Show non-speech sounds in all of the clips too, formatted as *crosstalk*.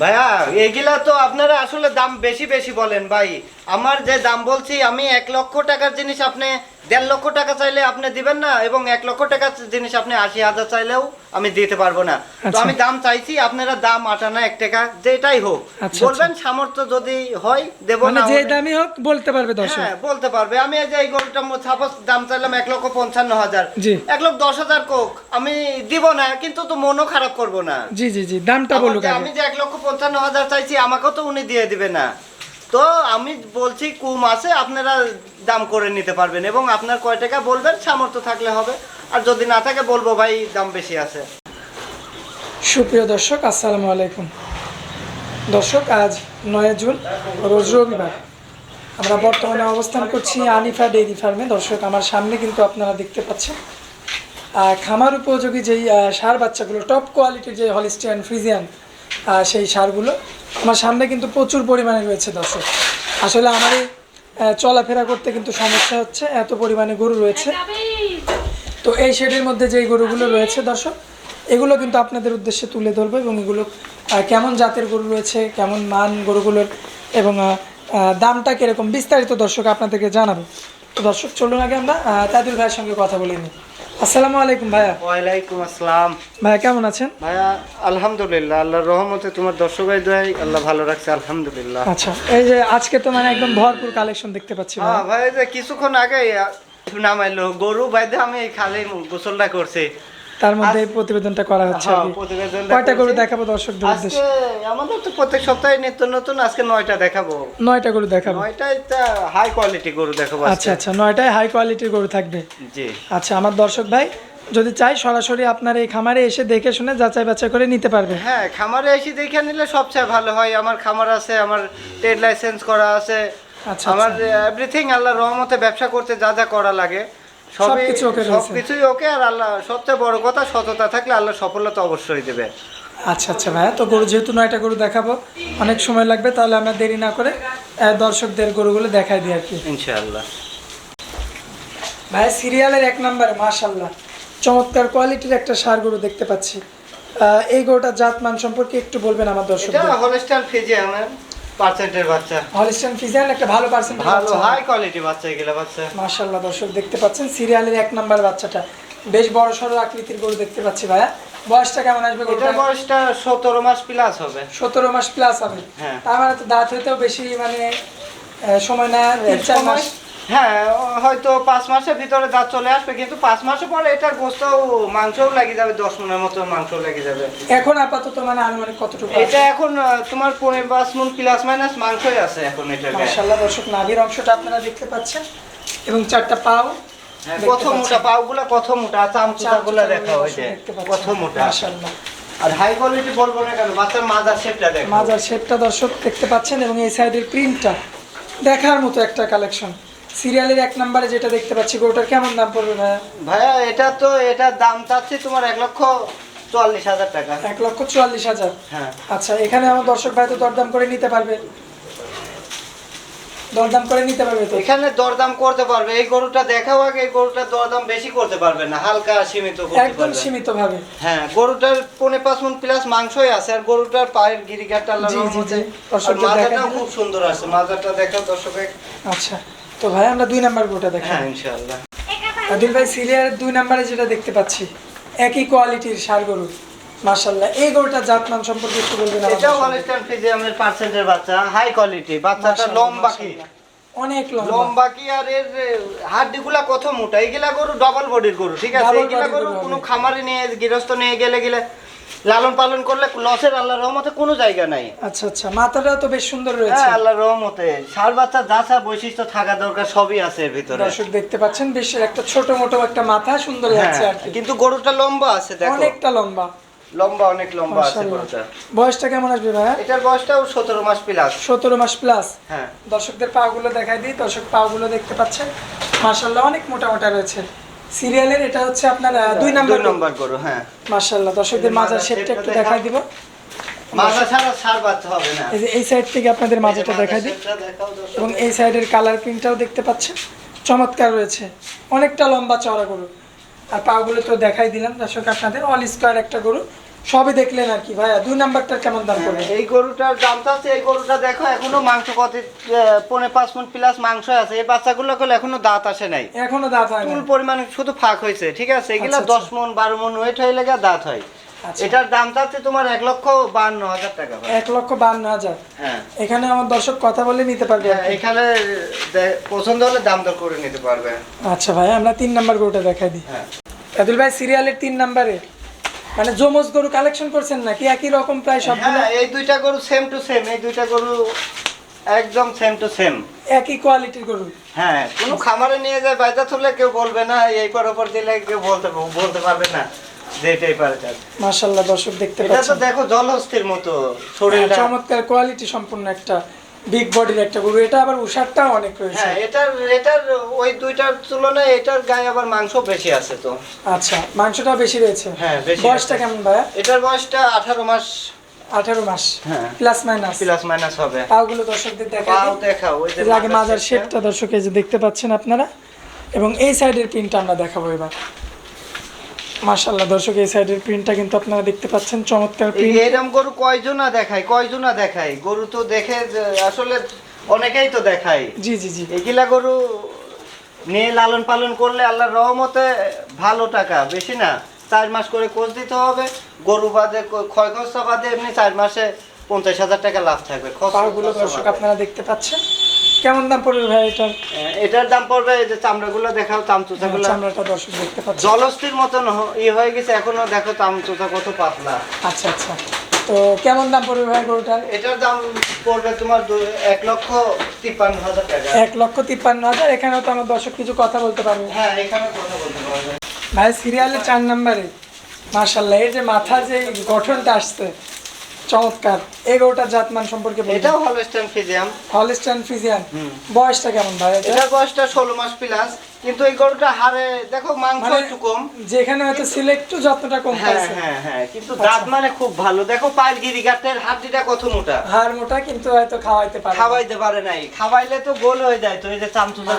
ভাইয়া, এগুলা তো আপনারা আসলে দাম বেশি বেশি বলেন, ভাই। আমার যে দাম বলছি, আমি এক লক্ষ টাকার জিনিস আপনি দেড় লক্ষ টাকা চাইলে আপনি দিবেন না এবং এক লক্ষ টাকার জিনিস আপনি আশি হাজার চাইলেও আমি দিতে পারব না। তো আচ্ছা। আমি দাম চাইছি আপনারা দাম আটানা এক টাকা যেটাই হোক। আচ্ছা, বলবেন সামর্থ্য যদি হয় দেবো মানে না যে দামই হোক বলতে পারবে দর্শক। হ্যাঁ বলতে পারবে। আমি এই যে এই গরুটা সাপোজ দাম চাইলাম এক লক্ষ পঞ্চান্ন হাজার। এক লক্ষ দশ হাজার কোক আমি দিব না কিন্তু তো মনও খারাপ করব না। জি জি জি দামটা বলুক আমি যে এক লক্ষ পঞ্চান্ন হাজার চাইছি আমাকেও তো উনি দিয়ে দিবে না। তো আমি বলছি কুম আছে আপনারা দাম করে নিতে পারবেন এবং আপনার কয় টাকা বলবেন, সামর্থ্য থাকলে হবে। আর যদি না থাকে, বলব ভাই, দাম বেশি আছে। সুপ্রিয় দর্শক, আসসালামু আলাইকুম। দর্শক, আজ নয় জুন, রোজ রবিবার। আমরা বর্তমানে অবস্থান করছি আনিফা ডেইরি ফার্মে। দর্শক, আমার সামনে কিন্তু আপনারা দেখতে পাচ্ছেন খামার উপযোগী যেই সার বাচ্চাগুলো টপ কোয়ালিটির যে হলিস্টিয়ান ফ্রিজিয়ান সেই সারগুলো আমার সামনে কিন্তু প্রচুর পরিমাণে রয়েছে দর্শক। আসলে আমার এই চলাফেরা করতে কিন্তু সমস্যা হচ্ছে, এত পরিমাণে গরু রয়েছে। তো এই শেডের মধ্যে যেই গরুগুলো রয়েছে দর্শক, এগুলো কিন্তু আপনাদের উদ্দেশ্যে তুলে ধরবো এবং এগুলো কেমন জাতের গরু রয়েছে, কেমন মান গরুগুলোর এবং দামটা কীরকম বিস্তারিত দর্শক আপনাদেরকে জানাব। তো দর্শক, চলুন আগে আমরা তাদুল ভাইয়ের সঙ্গে কথা বলে নিই। আসসালামু আলাইকুম ভাইয়া। ওয়ালাইকুম আসসালাম। ভাইয়া কেমন আছেন? ভাইয়া আলহামদুলিল্লাহ আল্লাহর রহমতে তোমার দর্শক দোয়াই আল্লাহ ভালো রাখছে আলহামদুলিল্লাহ। আচ্ছা এই যে আজকে তো মানে একদম ভরপুর কালেকশন দেখতে পাচ্ছি। হ্যাঁ ভাই এই যে কিছুক্ষণ আগে নামাইলো গরু বাইদে আমি খালি গোসলটা করছি। তার মধ্যে এই প্রতিবেদনটা করা হচ্ছে হ্যাঁ, কয়টা গরু। দেখাবো দর্শকদের উদ্দেশ্যে? আজকে আমাদের তো প্রত্যেক সপ্তাহে নিত্য নতুন আজকে নয়টা দেখাবো। নয়টা গরু দেখাবো? নয়টাই হাই কোয়ালিটি গরু দেখাবো আচ্ছা আচ্ছা নয়টায় হাই কোয়ালিটির গরু থাকবে? জি। আচ্ছা আমার দর্শক ভাই যদি চাই সরাসরি আপনার এই খামারে এসে দেখে শুনে যাচাই বাছাই করে নিতে পারবে। হ্যাঁ খামারে এসে দেখে নিলে সবচেয়ে ভালো হয়। আমার খামার আছে আমার ট্রেড লাইসেন্স করা আছে। আচ্ছা, আমার এভরিথিং আল্লাহ রহমতে ব্যবসা করতে যা যা করা লাগে। সবকিছু সবকিছুই ওকে আর আল্লাহ সবচেয়ে বড় কথা সততা থাকলে আল্লাহ সফলতা অবশ্যই দেবে। আচ্ছা আচ্ছা ভাইয়া তো গরু যেহেতু নয়টা গরু দেখাবো অনেক সময় লাগবে তাহলে আমরা দেরি না করে দর্শকদের গরুগুলো দেখাই দিই আর কি। ইনশাআল্লাহ। ভাইয়া সিরিয়ালের এক নম্বরে মাশাল্লাহ চমৎকার কোয়ালিটির একটা সার গরু দেখতে পাচ্ছি। এই গরুটার জাত মান সম্পর্কে একটু বলবেন আমার দর্শক দর্শকদের। হলস্টাইন ফিজি আমার পার্সেন্টের বাচ্চা। হলিস্টান ফিজিয়ান একটা ভালো পার্সেন্ট ভালো হাই কোয়ালিটি বাচ্চা এগুলো বাচ্চা। মাশাল্লাহ দর্শক দেখতে পাচ্ছেন সিরিয়ালের এক নাম্বার বাচ্চাটা। বেশ বড় সড়ো আকৃতির গরু দেখতে পাচ্ছি ভাইয়া। বয়সটা কেমন আসবে বয়সটা সতেরো মাস প্লাস হবে। সতেরো মাস প্লাস হবে। হ্যাঁ। তার মানে তো দাঁত হইতেও বেশি মানে সময় না তিন চার মাস। হ্যাঁ হয়তো পাঁচ মাসের ভিতরে দাঁত চলে আসবে কিন্তু পাঁচ মাসের পরে এটার গোস্ত মাংসও লেগে যাবে দশ মনের মতো মাংস লেগে যাবে এখন আপাতত মানে আনুমানিক কতটুকু এটা এখন তোমার পনেরো পাঁচ মন প্লাস মাইনাস মাংসই আছে এখন এটার গায়ে। দর্শক নাভির অংশটা আপনারা দেখতে পাচ্ছেন এবং চারটা পাও হ্যাঁ, কত মোটা। পাগুলা কত মোটা চামচুটা গুলা দেখা হয় যে পাচ্ছেন। কত মোটা মাশাল্লাহ আর হাই কোয়ালিটি বলব না কেন বাচ্চার মাজার শেপটা দেখো মাজার শেপটা দর্শক দেখতে পাচ্ছেন এবং এই সাইডের প্রিন্টটা দেখার মতো একটা কালেকশন সিরিয়ালের এক নম্বরে যেটা দেখতে পাচ্ছি কেমন দাম পড়বে ভাইয়া? ভাইয়া এটা তো এটার দাম চাচ্ছি তোমার এক লক্ষ চুয়াল্লিশ হাজার টাকা। এক লক্ষ চুয়াল্লিশ হাজার? হ্যাঁ। আচ্ছা এখানে আমার দর্শক ভাই তো দরদাম করে নিতে পারবে। দরদাম করে নিতে পারবে তো? এখানে দরদাম করতে পারবে। এই গরুটা দেখাও আগে এই গরুটার দরদাম বেশি করতে পারবে না হালকা সীমিত করতে একদম সীমিত ভাবে হ্যাঁ গরুটার পনে পাঁচ মন প্লাস মাংসই আছে আর গরুটার পায়ের মাজাটাও দেখা দিলে। খুব সুন্দর আছে মাজাটা দেখাও দর্শকে আচ্ছা। তো ভাই আমরা দুই নাম্বার গরুটা দেখি। হ্যাঁ ইনশাআল্লাহ। আদিল ভাই সিরিয়ালের দুই নাম্বারে যেটা দেখতে পাচ্ছি একই কোয়ালিটির সার গরু। মার্শাল্লাহ এই গরুটার জাতমান সম্পর্কে একটু বলবেন দর্শকদের। হলিস্টান ফিজিয়ামের পার্সেন্টের বাচ্চা হাই কোয়ালিটি বাচ্চাটা মাশাআল্লাহ, লম্বা কি? অনেক লম্বা। লম্বা কি আর এর হাড্ডিগুলা কত মোটা? এইগুলা গরু ডবল বডির গরু ঠিক আছে? এইগুলা গরু কোনো খামারে নিয়ে গৃহস্থ নিয়ে গেলে গেলে লালন পালন করলে লসের আল্লাহর রহমতে কোনো জায়গা নাই। আচ্ছা আচ্ছা মাথাটাও তো বেশ সুন্দর রয়েছে। হ্যাঁ আল্লাহর রহমতে। সার বাচ্চা যা যা বৈশিষ্ট্য থাকা দরকার সবই আছে এর ভিতরে। দর্শক দেখতে পাচ্ছেন বেশ একটা ছোট মোটো একটা মাথা সুন্দর লাগছে হ্যাঁ, আর কিন্তু গরুটা লম্বা আছে দেখো। অনেকটা লম্বা। লম্বা অনেক লম্বা আছে গরুটা। বয়সটা কেমন আসবে ভাইয়া? এটার বয়সটাও সতেরো মাস প্লাস সতেরো মাস প্লাস হ্যাঁ। দর্শকদের পাগুলো দেখাই দিই দর্শক পাগুলো দেখতে পাচ্ছেন। মাশাল্লাহ অনেক মোটা মোটা রয়েছে। সিরিয়ালের এটা হচ্ছে আপনার দুই নাম্বার দুই নম্বর গরু হ্যাঁ। মাশাল্লাহ দর্শকদের মাজার সেটটা শেপটা একটু দেখাই দিব। মাজা ছাড়া সার বাচ্চা হবে না। এই যে এই সাইড থেকে আপনাদের মাজাটা দেখাই দিই। এবং এই সাইডের কালার প্রিন্টটাও দেখতে পাচ্ছেন। চমৎকার রয়েছে। অনেকটা লম্বা চওড়া গরু। আর পাগুলো তো দেখাই দিলাম দর্শক আপনাদের। অল স্কোয়ার একটা গরু। সবই দেখলেন আর কি ভাইয়া। দুই নাম্বারটার কেমন দাম পড়বে এই গরুটার দামটা আছে এই গরুটা দেখো এখনও মাংস কত পৌনে পাঁচ মন প্লাস মাংস আছে। এই বাচ্চাগুলো করলে এখনও দাঁত আসে নাই। এখনও দাঁত হয় চুল পরিমাণ শুধু ফাঁক হয়েছে ঠিক আছে? এগুলা আচ্ছা, দশ মন বারো মন ওয়েট হয়ে লেগে দাঁত হয়। আচ্ছা। এটার দামটা আছে তোমার এক লক্ষ বান্ন হাজার টাকা। এক লক্ষ বান্ন হাজার। হ্যাঁ। এখানে আমার দর্শক কথা বলে নিতে পারবে হ্যাঁ। এখানে পছন্দ হলে দাম দর করে নিতে পারবে। আচ্ছা ভাই আমরা তিন নাম্বার গরুটা দেখাই দিই। হ্যাঁ। ভাই সিরিয়ালের তিন নাম্বারে। মানে জমজ গরু কালেকশন করছেন নাকি? একই রকম প্রায় সবগুলো? হ্যাঁ এই দুইটা গরু সেম টু সেম এই দুইটা গরু একদম সেম টু সেম একই কোয়ালিটির গরু? হ্যাঁ কোনো খামারে নিয়ে যায় বাইদা তুললে কেউ বলবে না এই পর ওপর দিলে কেউ বলতে বলতে পারবে না যে এটাই পারে চাষ। মাশাল্লাহ দর্শক দেখতে পাচ্ছেন এটা তো দেখো জলহস্তির মতো হ্যাঁ, শরীরটা চমৎকার কোয়ালিটি সম্পূর্ণ একটা বিগ বডির একটা গরু এটা আবার উষারটাও অনেক রয়েছে। হ্যাঁ এটার এটার ওই দুইটার তুলনায় এটার গায়ে আবার মাংস বেশি আছে তো। আচ্ছা মাংসটাও বেশি রয়েছে? হ্যাঁ, বেশি বয়সটা কেমন ভাইয়া? এটার বয়সটা আঠারো মাস। আঠারো মাস। হ্যাঁ। প্লাস মাইনাস প্লাস মাইনাস হবে। পাগুলো দর্শকদের দেখা পাও দেখাও ওই যে আগে মাজার শেপটা। দর্শক এই যে দেখতে পাচ্ছেন আপনারা। এবং এই সাইডের প্রিন্টটা আমরা দেখাবো এবার। মাশাল্লাহ দর্শক এই সাইডের প্রিন্টটা কিন্তু আপনারা দেখতে পাচ্ছেন চমৎকার প্রিন্ট এরম গরু কয়জনা দেখায় কয়জনা দেখায়? গরু তো দেখে আসলে অনেকেই তো দেখায়। জি জি জি। এগুলা গরু নিয়ে লালন পালন করলে আল্লাহর রহমতে ভালো টাকা বেশি না। চার মাস করে কোচ দিতে হবে গরু বাদে ক- ক্ষয় খরচা বাদে এমনি চার মাসে পঞ্চাশ হাজার টাকা লাভ থাকবে। খরচ- দর্শক আপনারা দেখতে পাচ্ছেন। কেমন দাম পড়বে ভাই এটার? হ্যাঁ, এটার দাম পড়বে এই যে চামড়াগুলো দেখাও চামচুচাগুলো। চামড়াটা দর্শক দেখতে পাচ্ছেন। জলস্থির মতন ই হয়ে গেছে এখনও দেখো চামচুচা কত পাতলা। আচ্ছা আচ্ছা। তো কেমন দাম পড়বে ভাই গরুটার? এটার দাম পড়বে তোমার এক লক্ষ তিপ্পান্ন হাজার টাকা। এক লক্ষ তিপ্পান্ন হাজার এখানেও তো আমার দর্শক কিছু কথা বলতে পারবে। হ্যাঁ এখানে কথা বলতে পারবে। ভাই সিরিয়ালে চার নাম্বারে। মার্শাল্লাহ এর যে মাথার যে গঠনটা আসছে চমৎকার। এগারোটা জাত জাতমান সম্পর্কে এটাও হলস্টান ফিজিয়াম হলস্টান ফিজিয়াম বয়সটা কেমন ভাই? এটা? বয়সটা ষোলো মাস প্লাস কিন্তু এই গরুটা হারে দেখো মাংস মানে একটু কম। যেখানে হয়তো ছিল একটু যত্নটা কম হ্যাঁ পাইছে। হ্যাঁ হ্যাঁ কিন্তু দাঁত মানে খুব ভালো। দেখো পায়ের হাড্ডিটা কত মোটা। হাড় মোটা কিন্তু হয়তো খাওয়াইতে পারে খাওয়াইতে পারে নাই। খাওয়াইলে তো গোল হয়ে যায় তো এই যে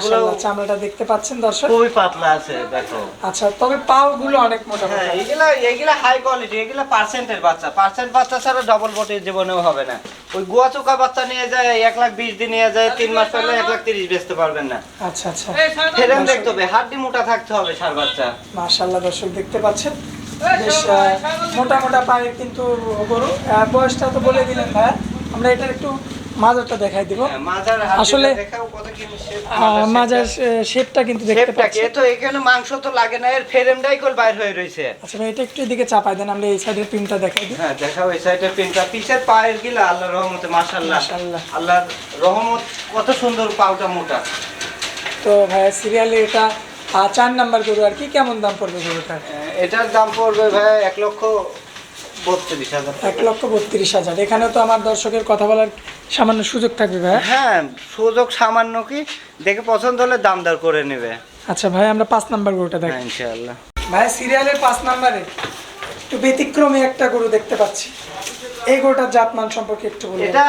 গুলো চামড়াটা দেখতে পাচ্ছেন দর্শক? খুবই পাতলা আছে দেখো। আচ্ছা তবে পাও গুলো অনেক মোটা। হ্যাঁ এগুলা এগুলা হাই কোয়ালিটি এগুলা পার্সেন্টের বাচ্চা। পার্সেন্ট বাচ্চা ছাড়া ডবল বটি জীবনেও হবে না। ওই গুয়া চোকা বাচ্চা নিয়ে যায় এক লাখ বিশ দিন নিয়ে যায় তিন মাস পরে এক লাখ তিরিশ বেচতে পারবেন না। আচ্ছা আচ্ছা। দেখতে হবে হাড্ডি মোটা থাকতে হবে সার বাচ্চা। মাশাআল্লাহ দর্শক দেখতে পাচ্ছেন? বেশ মোটা মোটা পায়ের কিন্তু গরু। বয়সটা তো বলে দিলেন ভাই আমরা এটার একটু মাজারটা দেখাই দিব। হ্যাঁ, আসলে- মাজার শেপটা কিন্তু দেখতে পাচ্ছি। তো এখানে মাংস তো লাগে না এর ফ্রেমটাই কল বাইর হয়ে রয়েছে আচ্ছা ভাই এটা একটু এদিকে চাপাই দেন আমরা এই সাইডের প্রিন্টটা দেখাই দিই। হ্যাঁ দেখাও এই সাইডের পিনটা পিছের পায়ের গিলা আল্লাহর রহমতে মাশাআল্লাহ। আল্লাহর রহমত কত সুন্দর পাউটা মোটা। তো ভাইয়া সিরিয়ালে এটা চার নাম্বার গরু আর কি কেমন দাম পড়বে গরুটার? এটার দাম পড়বে ভাইয়া এক লক্ষ বত্রিশ হাজার এক লক্ষ বত্রিশ হাজার। এখানেও তো আমার দর্শকের কথা বলার সামান্য সুযোগ থাকবে ভাই হ্যাঁ সুযোগ সামান্য কি? দেখে পছন্দ হলে দাম দর করে নেবে। আচ্ছা ভাই আমরা পাঁচ নাম্বার গরুটা হ্যাঁ দেখি ইনশাআল্লাহ ভাই সিরিয়ালের পাঁচ নাম্বারে একটু ব্যতিক্রমী একটা গরু দেখতে পাচ্ছি। এই গরুটার জাতমান সম্পর্কে একটু বলুন এটা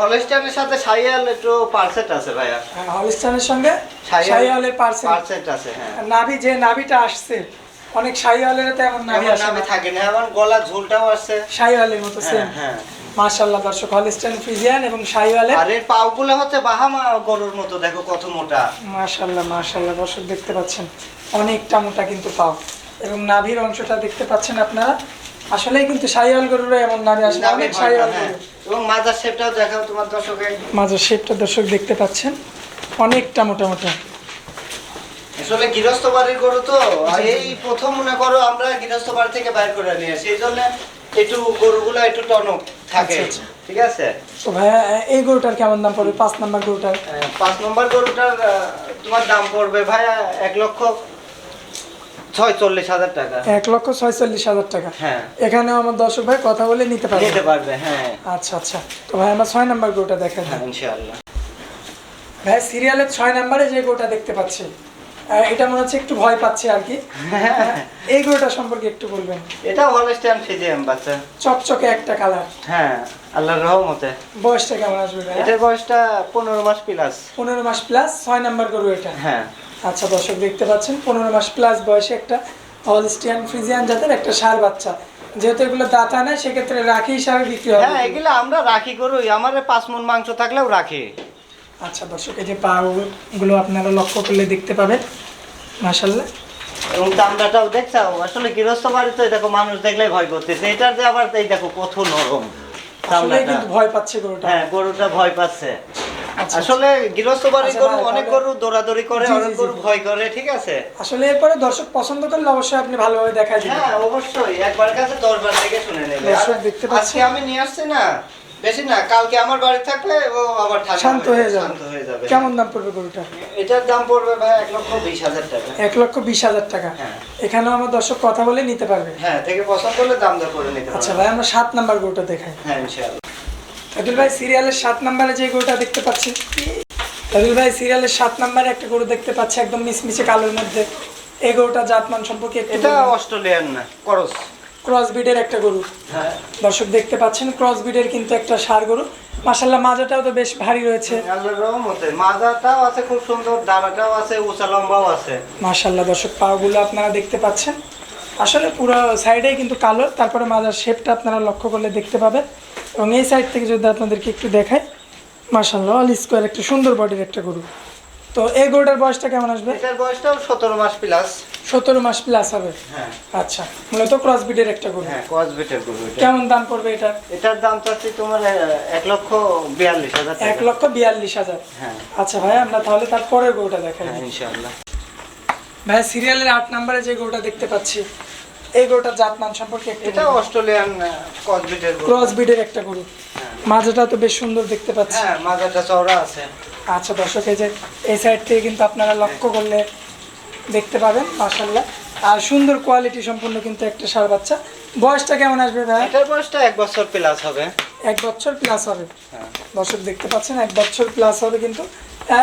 হলস্টাইনের সাথে সাইয়াল একটু পার্সেন্ট আছে ভাইয়া। হলিস্টানের সঙ্গে পার্সেন্ট পার্সেন্ট আছে হ্যাঁ। নাভি যে নাভিটা আসছে অনেক শাহিওয়ালের তো এমন নাভি আসে নামে না। থাকে না এমন গলা ঝুলটাও শাহিওয়ালের মতো সেম হ্যাঁ হ্যাঁ। মাশাআল্লাহ দর্শক ফ্রিজিয়ান এবং শাহিওয়ালের আর এর পাউগুলো হচ্ছে বাহামা গরুর মতো দেখো কত মোটা। মাশাআল্লাহ মাশাআল্লাহ দর্শক দেখতে পাচ্ছেন অনেকটা মোটা কিন্তু পাও। এবং নাভির অংশটা দেখতে পাচ্ছেন আপনারা আসলেই কিন্তু শাহিওয়াল গরুরা এমন নাভি আসে না, নামে অনেক হয় না, শাহিওয়াল হ্যাঁ। এবং মাজার শেপটাও দেখাও তোমার দর্শকের। মাঝের শেপটা দর্শক দেখতে পাচ্ছেন। অনেকটা মোটা মোটা আসলে গৃহস্থ বাড়ির গরু তো এই প্রথম মনে করো আমরা গৃহস্থ বাড়ি থেকে বাইর করে নিয়ে সেই জন্য একটু গরুগুলো একটু টনক থাকে। আচ্ছা, আচ্ছা। ঠিক আছে? তো ভাইয়া এই গরুটার কেমন দাম পড়বে? পাঁচ নাম্বার গরুটার? পাঁচ নম্বর গরুটার তোমার দাম পড়বে ভাইয়া এক লক্ষ ছয়চল্লিশ হাজার টাকা। এক লক্ষ ছয়চল্লিশ হাজার টাকা। হ্যাঁ। এখানেও আমার দর্শক ভাই কথা বলে নিতে পারবে নিতে পারবে হ্যাঁ। আচ্ছা আচ্ছা। তো ভাই আমরা ছয় নাম্বার গরুটা দেখা হ্যাঁ ইনশাআল্লাহ। ভাই সিরিয়ালের ছয় নাম্বারে যে গরুটা দেখতে পাচ্ছি এটা মনে হচ্ছে একটু ভয় পাচ্ছে আর কি। *laughs* এই গরুটা সম্পর্কে একটু বলবেন। এটা হলস্টাইন ফিজিয়াম বাচ্চা। চকচকে একটা কালার। হ্যাঁ আল্লাহর রহমতে। বয়সটা কেমন আসবে ভাই? এটার বয়সটা পনেরো মাস প্লাস পনেরো মাস প্লাস ছয় নাম্বার গরু এটা। হ্যাঁ। আচ্ছা দর্শক দেখতে পাচ্ছেন পনেরো মাস প্লাস বয়সে একটা হলস্টিয়ান ফ্রিজিয়ান জাতের একটা সার বাচ্চা। যেহেতু এগুলো দাতা সেক্ষেত্রে রাখি হিসাবে বিক্রি হবে। হ্যাঁ এগুলো আমরা রাখি করুই আমার পাঁচ মন মাংস থাকলেও রাখি। আচ্ছা দর্শক এই যে পাগুলো আপনারা লক্ষ্য করলে দেখতে পাবেন মাসাল্লাহ এবং চামড়াটাও দেখছ আসলে গৃহস্থ বাড়িতে দেখো মানুষ দেখলেই ভয় করতেছে এটার যে আবার এই দেখো কত নরম চামড়াটা ভয় পাচ্ছে গরুটা। হ্যাঁ গরুটা ভয় পাচ্ছে। আসলে গৃহস্থ বাড়ি আচ্ছা গরু অনেক গরু দৌড়াদৌড়ি করে অনেক গরু ভয় করে ঠিক আছে? আসলে এরপরে দর্শক পছন্দ করলে অবশ্যই আপনি ভালোভাবে দিবেন। হ্যাঁ অবশ্যই। একবার কাছে দশবার থেকে শুনে নেবে। দর্শক দেখতে পাচ্ছি। আজকে আমি নিয়ে আসছি না বেশি না কালকে আমার বাড়ি থাকলে ও আবার শান্ত হয়ে যাবে। শান্ত হয়ে যাবে। কেমন দাম পড়বে গরুটা? এটার দাম পড়বে ভাই এক লক্ষ বিশ হাজার টাকা। এক লক্ষ বিশ হাজার টাকা। হ্যাঁ। এখানেও আমার দর্শক কথা বলে নিতে পারবে। হ্যাঁ থেকে পছন্দ করলে দাম দর করে নিতে আচ্ছা ভাই আমরা সাত নাম্বার গরুটা দেখাই। হ্যাঁ ইনশাআল্লাহ। তাদুল ভাই সিরিয়ালের সাত নাম্বারে যে গরুটা দেখতে পাচ্ছি তাদুল ভাই সিরিয়ালের সাত নাম্বারে একটা গরু দেখতে পাচ্ছি একদম মিসমিসে কালোর মধ্যে। এই গরুটা জাতমান সম্পর্কে এটা অস্ট্রেলিয়ান না করস। ক্রস বিডের একটা গরু। হ্যাঁ। দর্শক দেখতে পাচ্ছেন ক্রস বিডের কিন্তু একটা সার গরু। মাসাল্লাহ মাজাটাও তো বেশ ভারী রয়েছে। আল্লাহর রহমতে মাজাটাও আছে খুব সুন্দর দাঁড়াটাও আছে উঁচা লম্বাও আছে। মাশাল্লাহ দর্শক পাগুলো আপনারা দেখতে পাচ্ছেন। আসলে পুরো সাইডেই কিন্তু কালো তারপরে মাজার শেপটা আপনারা লক্ষ্য করলে দেখতে পাবেন। এবং এই সাইড থেকে যদি আপনাদেরকে একটু দেখাই মাশাল্লাহ অল স্কোয়ার একটা সুন্দর বডির একটা গরু। তো এই গরুটার বয়সটা কেমন আসবে? এটার বয়সটাও সতেরো মাস প্লাস সতেরো মাস প্লাস হবে? হ্যাঁ। আচ্ছা মূলত ক্রস বিডের একটা গরু। হ্যাঁ কসবেটের গরু এটা। কেমন দাম পড়বে এটার? এটার দাম চাচ্ছি তোমার এক লক্ষ বিয়াল্লিশ হাজার এক লক্ষ বিয়াল্লিশ হাজার। হ্যাঁ। আচ্ছা ভাই আমরা তাহলে তার পরের গরুটা দেখাই। হ্যাঁ ইনশাআল্লাহ। ভাই সিরিয়ালের আট নম্বরে যে গরুটা দেখতে পাচ্ছি এই গরুটার জাতমান সম্পর্কে একটু এটা অস্ট্রেলিয়ান কসবেটের গরু। ক্রস একটা গরু। মাজাটা তো বেশ সুন্দর দেখতে পাচ্ছি। হ্যাঁ মাজাটা চওড়া আছে। আচ্ছা দর্শক এই যে এই সাইড থেকে কিন্তু আপনারা লক্ষ্য করলে দেখতে পাবেন মাশাল্লাহ আর সুন্দর কোয়ালিটি সম্পূর্ণ কিন্তু একটা সার বাচ্চা। বয়সটা কেমন আসবে ভাই? এটার বয়সটা এক বছর প্লাস হবে। এক বছর প্লাস হবে। হ্যাঁ। দর্শক দেখতে পাচ্ছেন এক বছর প্লাস হবে কিন্তু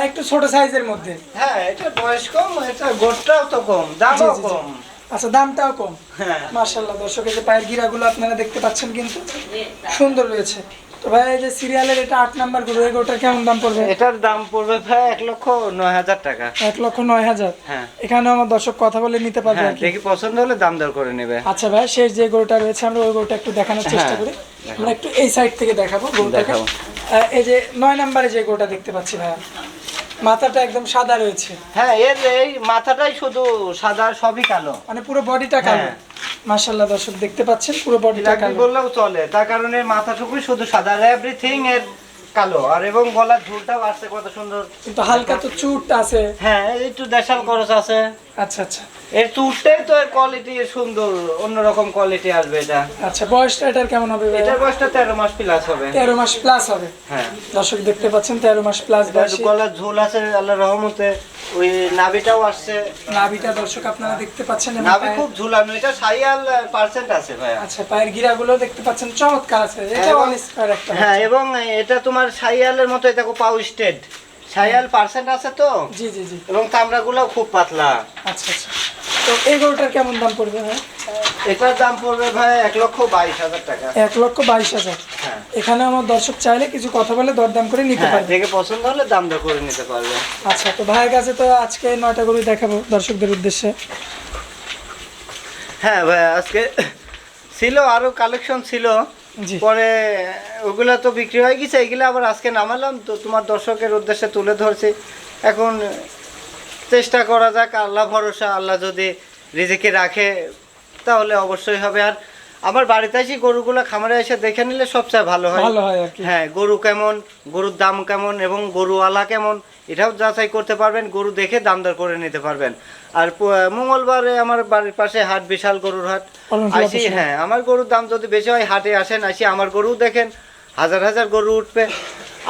একটু ছোট সাইজের মধ্যে। হ্যাঁ এটার বয়স কম এটা গোটটাও তো কম দামও। কম। আচ্ছা দামটাও কম। হ্যাঁ। মার্শাল্লাহ দর্শক যে পায়ের গিরাগুলো আপনারা দেখতে পাচ্ছেন কিন্তু সুন্দর রয়েছে। তো ভাই এই যে সিরিয়ালের এটা আট নাম্বার গরু কেমন দাম পড়বে? এটার দাম পড়বে ভাই এক লক্ষ নয় হাজার টাকা। এক লক্ষ নয় হাজার? হ্যাঁ। এখানে আমার দর্শক কথা বলে নিতে পারবে হ্যাঁ দেখি পছন্দ হলে দাম দর করে নেবে। আচ্ছা ভাই শেষ যে গরুটা রয়েছে আমরা ওই গরুটা একটু দেখানোর চেষ্টা হ্যাঁ, করি আমরা একটু এই সাইড থেকে দেখাবো গরুটাকে। এই যে নয় নাম্বারে যে গরুটা দেখতে পাচ্ছি ভাইয়া। মাথাটা একদম সাদা রয়েছে। হ্যাঁ এর এই মাথাটাই শুধু সাদা সবই কালো। মানে পুরো বডিটা কালো। হ্যাঁ। মাশাল্লাহ দর্শক দেখতে পাচ্ছেন পুরো বডিটা কালো। বললেও চলে তার কারণে মাথাটুকুই শুধু সাদা এভরিথিং এর কালো। আর এবং গলার ঝুলটাও আছে কত সুন্দর। কিন্তু হালকা তো চুট আছে। হ্যাঁ একটু দেশাল খরচ আছে। আচ্ছা আচ্ছা। এর চুটটাই তো এর কোয়ালিটি সুন্দর অন্যরকম কোয়ালিটি আসবে এটা। আচ্ছা বয়সটা এটার কেমন হবে এটার বয়সটা তেরো মাস প্লাস হবে। তেরো মাস প্লাস হবে। হ্যাঁ। দর্শক দেখতে পাচ্ছেন তেরো মাস প্লাস এটা গলার ঝোল আছে আল্লাহ রহমতে। ওই নাভিটাও আসছে। নাভিটা দর্শক আপনারা দেখতে পাচ্ছেন নাভি খুব ঝুলানো এটা সাইয়াল পার্সেন্ট আছে ভাইয়া। আচ্ছা পায়ের গিরাগুলো দেখতে পাচ্ছেন চমৎকার আছে। এটা অন স্কয়ার একটা হ্যাঁ এবং এটা তোমার সাইয়ালের মতো দেখো পাউ স্টেড পার্সেন্ট আছে তো? জি জি জি। এবং চামড়াগুলো খুব পাতলা। আচ্ছা আচ্ছা। তো এই গরুটার কেমন দাম পড়বে ভাই? এটার দাম পড়বে ভাই এক লক্ষ বাইশ হাজার টাকা। এক লক্ষ বাইশ হাজার। হ্যাঁ। এখানে আমার দর্শক চাইলে কিছু কথা বলে দরদাম করে নিতে হ্যাঁ পারবে। দেখে পছন্দ হলে করে নিতে পারবে। আচ্ছা তো ভাইয়ের কাছে তো আজকে নয়টা গরু দেখাবো দর্শকদের উদ্দেশ্যে। হ্যাঁ ভাই আজকে ছিল আরও কালেকশন ছিল। পরে ওগুলা তো বিক্রি হয়ে গেছে এগুলো আবার আজকে নামালাম তো তোমার দর্শকের উদ্দেশ্যে তুলে ধরছি। এখন চেষ্টা করা যাক আল্লাহ ভরসা আল্লাহ যদি রিজিকে রাখে তাহলে অবশ্যই হবে। আর আমার বাড়িতে এসে গরুগুলো খামারে এসে দেখে নিলে সবচেয়ে ভালো হয়। ভালো হয় হ্যাঁ গরু কেমন গরুর দাম কেমন এবং গরুওয়ালা কেমন এটাও যাচাই করতে পারবেন গরু দেখে দাম দর করে নিতে পারবেন। আর মঙ্গলবারে আমার বাড়ির পাশে হাট বিশাল গরুর হাট। আসি হ্যাঁ আমার গরুর দাম যদি বেশি হয় হাটে আসেন আসি আমার গরু দেখেন হাজার হাজার গরু উঠবে।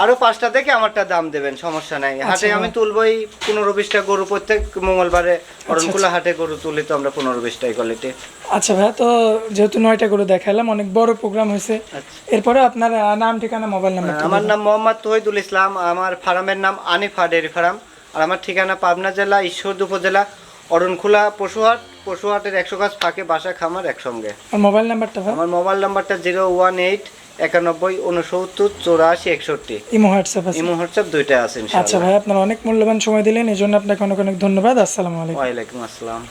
আরও পাঁচটা থেকে আমারটা দাম দেবেন সমস্যা নাই। হাটে আমি তুলবই পনেরো বিশটা গরু প্রত্যেক মঙ্গলবারে অরণকুলা হাটে গরু তুলি তো আমরা পনেরো বিশটাই কোয়ালিটি আচ্ছা ভাইয়া তো যেহেতু নয়টা গরু দেখালাম অনেক বড় প্রোগ্রাম হয়েছে। আচ্ছা। এরপরে আপনার নাম ঠিকানা মোবাইল নাম্বার আমার নাম মোহাম্মদ তহিদুল ইসলাম আমার ফার্মের নাম আনিফা ডেয়ারি ফার্ম। আর আমার ঠিকানা পাবনা জেলা ঈশ্বরদ উপজেলা অরণখোলা পশুহাট। পশুহাটের একশো গাছ ফাঁকে বাসা খামার একসঙ্গে। আর মোবাইল নাম্বারটা আমার মোবাইল নাম্বারটা জিরো ওয়ান এইট একানব্বই উনসত্তর চৌরাশি একষট্টি। ইমো হোয়াটসঅ্যাপ আছে? ইমো হোয়াটসঅ্যাপ দুইটা আছে আচ্ছা ভাই আপনার অনেক মূল্যবান সময় দিলেন এই জন্য আপনাকে অনেক অনেক ধন্যবাদ। আসসালামু আলাইকুম। ওয়ালাইকুম আসসালাম।